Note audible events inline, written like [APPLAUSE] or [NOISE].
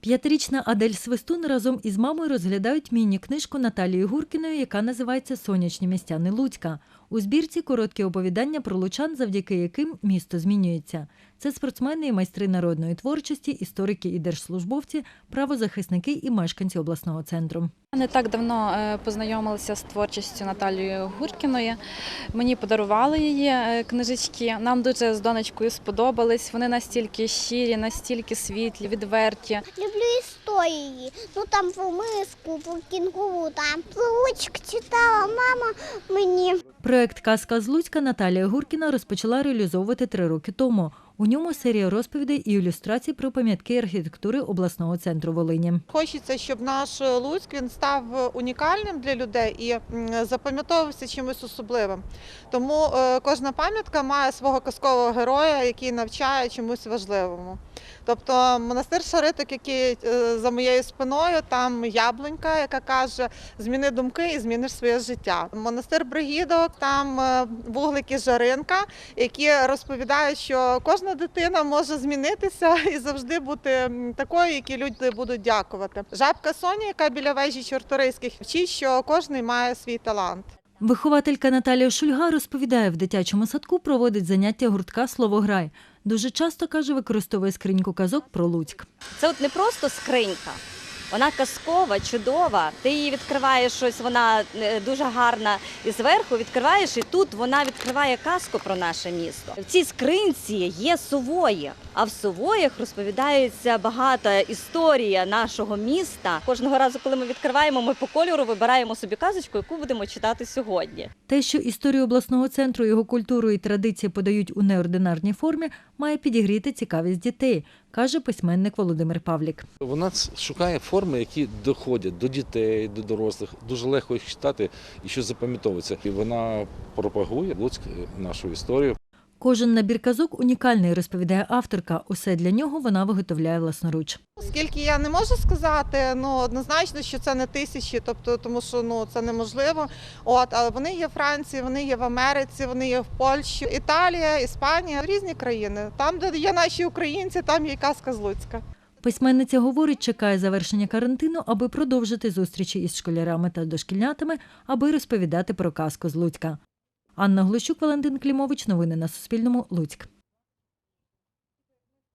П'ятирічна Адель Свистун разом із мамою розглядають міні-книжку Наталії Гуркіної, яка називається Сонячні містяни Луцька. У збірці короткі оповідання про лучан, завдяки яким місто змінюється. Це спортсмени і майстри народної творчості, історики і держслужбовці, правозахисники і мешканці обласного центру. Не так давно е, познайомилася з творчістю Наталії Гуркіної. Мені подарували її е, книжечки. Нам дуже з донечкою сподобались. Вони настільки щирі, настільки світлі, відверті. Люблю історії. Ну там про миску, про кінгуру, там про читала мама мені. Проект Казка з Луцька Наталія Гуркіна розпочала реалізовувати три роки тому. У ньому серія розповідей і ілюстрацій про пам'ятки архітектури обласного центру Волині. Хочеться, щоб наш Луцьк він став унікальним для людей і запам'ятовувався чимось особливим. Тому е, кожна пам'ятка має свого казкового героя, який навчає чомусь важливому. Тобто монастир Шариток, який е, за моєю спиною, там яблунька, яка каже: зміни думки і зміниш своє життя. Монастир Бригідок, там е, вуглики Жаринка, які розповідають, що кожна дитина може змінитися [LAUGHS] і завжди бути такою, які люди будуть дякувати. Жабка Соня, яка біля вежі Чорторийських, вчить, що кожен має свій талант. Вихователька Наталія Шульга розповідає, в дитячому садку проводить заняття гуртка Словограй. Дуже часто каже, використовує скриньку казок про Луцьк. Це от не просто скринька. Вона казкова, чудова. Ти її відкриваєш щось, вона е, дуже гарна. І зверху відкриваєш, і тут вона відкриває казку про наше місто. В цій скринці є сувої, а в сувоях розповідається багата історія нашого міста. Кожного разу, коли ми відкриваємо, ми по кольору вибираємо собі казочку, яку будемо читати сьогодні. Те, що історію обласного центру, його культуру і традиції подають у неординарній формі, має підігріти цікавість дітей, каже письменник Володимир Павлік. Вона шукає форми, які доходять до дітей, до дорослих. Дуже легко їх читати і що запам'ятовується. І вона пропагує Луцьк е, нашу історію. Кожен набір казок унікальний, розповідає авторка. Усе для нього вона виготовляє власноруч. Скільки я не можу сказати, ну однозначно, що це не тисячі, тобто тому що ну це неможливо. От але вони є в Франції, вони є в Америці, вони є в Польщі, Італія, Іспанія, різні країни. Там, де є наші українці, там є казка з Луцька. Письменниця говорить, чекає завершення карантину, аби продовжити зустрічі із школярами та дошкільнятами, аби розповідати про казку з Луцька. Анна Глущук, Валентин Клімович. Новини на Суспільному. Луцьк.